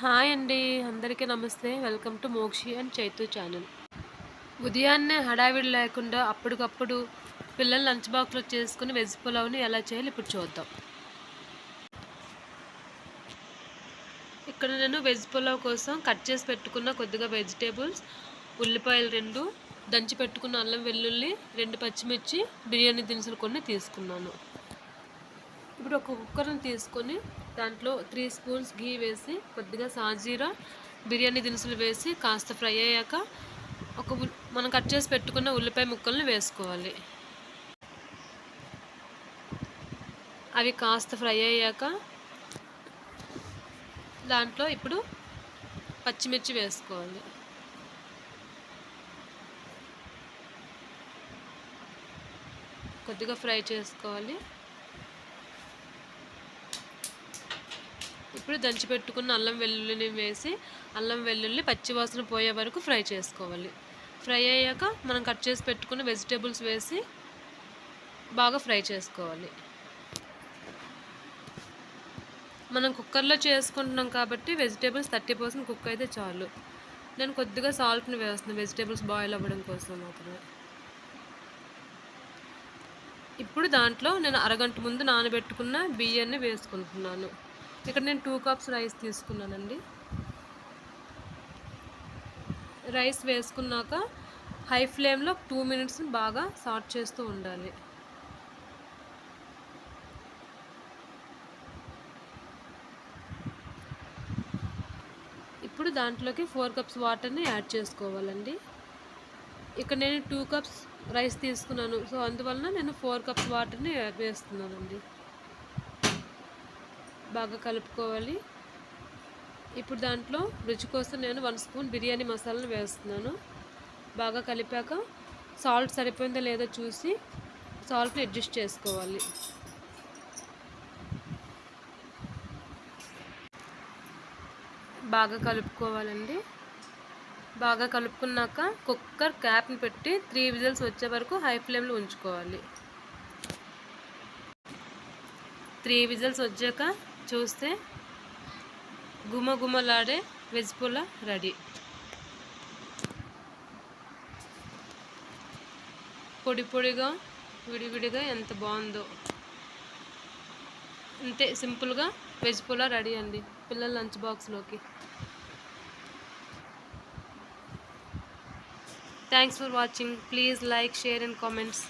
Hi అండి అందరికీ నమస్తే. Welcome to Mokshi and Chaitu channel. ఉదయాన్నే హడావిడి లేకుండా అప్పటికప్పుడు పిల్లలు లంచ్ బాక్స్లో చేసుకుని వెజ్ పులావ్ని ఎలా చేయాలి ఇప్పుడు చూద్దాం. ఇక్కడ నేను వెజ్ పులావ్ కోసం కట్ చేసి పెట్టుకున్న కొద్దిగా వెజిటేబుల్స్ ఉల్లిపాయలు రెండు దంచి పెట్టుకున్న అల్లం వెల్లుల్లి రెండు పచ్చిమిర్చి బిర్యానీ దినుసులు కొన్ని తీసుకున్నాను. ఇప్పుడు ఒక కుక్కర్ని తీసుకొని దాంట్లో త్రీ స్పూన్స్ గీ వేసి కొద్దిగా సాజీరా బిర్యానీ దినుసులు వేసి కాస్త ఫ్రై అయ్యాక ఒక మనం కట్ చేసి పెట్టుకున్న ఉల్లిపాయ ముక్కల్ని వేసుకోవాలి. అవి కాస్త ఫ్రై అయ్యాక దాంట్లో ఇప్పుడు పచ్చిమిర్చి వేసుకోవాలి. కొద్దిగా ఫ్రై చేసుకోవాలి. ఇప్పుడు దంచి పెట్టుకున్న అల్లం వెల్లుల్లిని వేసి అల్లం వెల్లుల్లి పచ్చివాసన పోయే వరకు ఫ్రై చేసుకోవాలి. ఫ్రై అయ్యాక మనం కట్ చేసి పెట్టుకున్న వెజిటేబుల్స్ వేసి బాగా ఫ్రై చేసుకోవాలి. మనం కుక్కర్లో చేసుకుంటున్నాం కాబట్టి వెజిటేబుల్స్ థర్టీ పర్సెంట్ కుక్ అయితే చాలు. నేను కొద్దిగా సాల్ట్ని వేస్తున్నాను వెజిటేబుల్స్ బాయిల్ అవ్వడం కోసం మాత్రమే. ఇప్పుడు దాంట్లో నేను అరగంట ముందు నానబెట్టుకున్న బియ్యాన్ని వేసుకుంటున్నాను. ఇక్కడ నేను టూ కప్స్ రైస్ తీసుకున్నానండి. రైస్ వేసుకున్నాక హై ఫ్లేమ్లో టూ మినిట్స్ బాగా సాట్ చేస్తూ ఉండాలి. ఇప్పుడు దాంట్లోకి ఫోర్ కప్స్ వాటర్ని యాడ్ చేసుకోవాలండి. ఇక్కడ నేను టూ కప్స్ రైస్ తీసుకున్నాను. సో అందువలన నేను ఫోర్ కప్స్ వాటర్ని వేస్తున్నానండి. బాగా కలుపుకోవాలి. ఇప్పుడు దాంట్లో రుచి కోసం నేను వన్ స్పూన్ బిర్యానీ మసాలాను వేస్తున్నాను. బాగా కలిపాక సాల్ట్ సరిపోయిందో లేదో చూసి సాల్ట్ని అడ్జస్ట్ చేసుకోవాలి. బాగా కలుపుకోవాలండి. బాగా కలుపుకున్నాక కుక్కర్ క్యాప్ని పెట్టి త్రీ విజిల్స్ వచ్చే వరకు హై ఫ్లేమ్లో ఉంచుకోవాలి. త్రీ విజిల్స్ వచ్చాక చూస్తే గుమగుమలాడే వెజ్ పులా రెడీ. పొడి పొడిగా విడివిడిగా ఎంత బాగుందో. అంతే సింపుల్గా వెజ్ పులా రెడీ అండి. పిల్లల లంచ్ బాక్స్లోకి. Thanks for watching. Please like share and comments.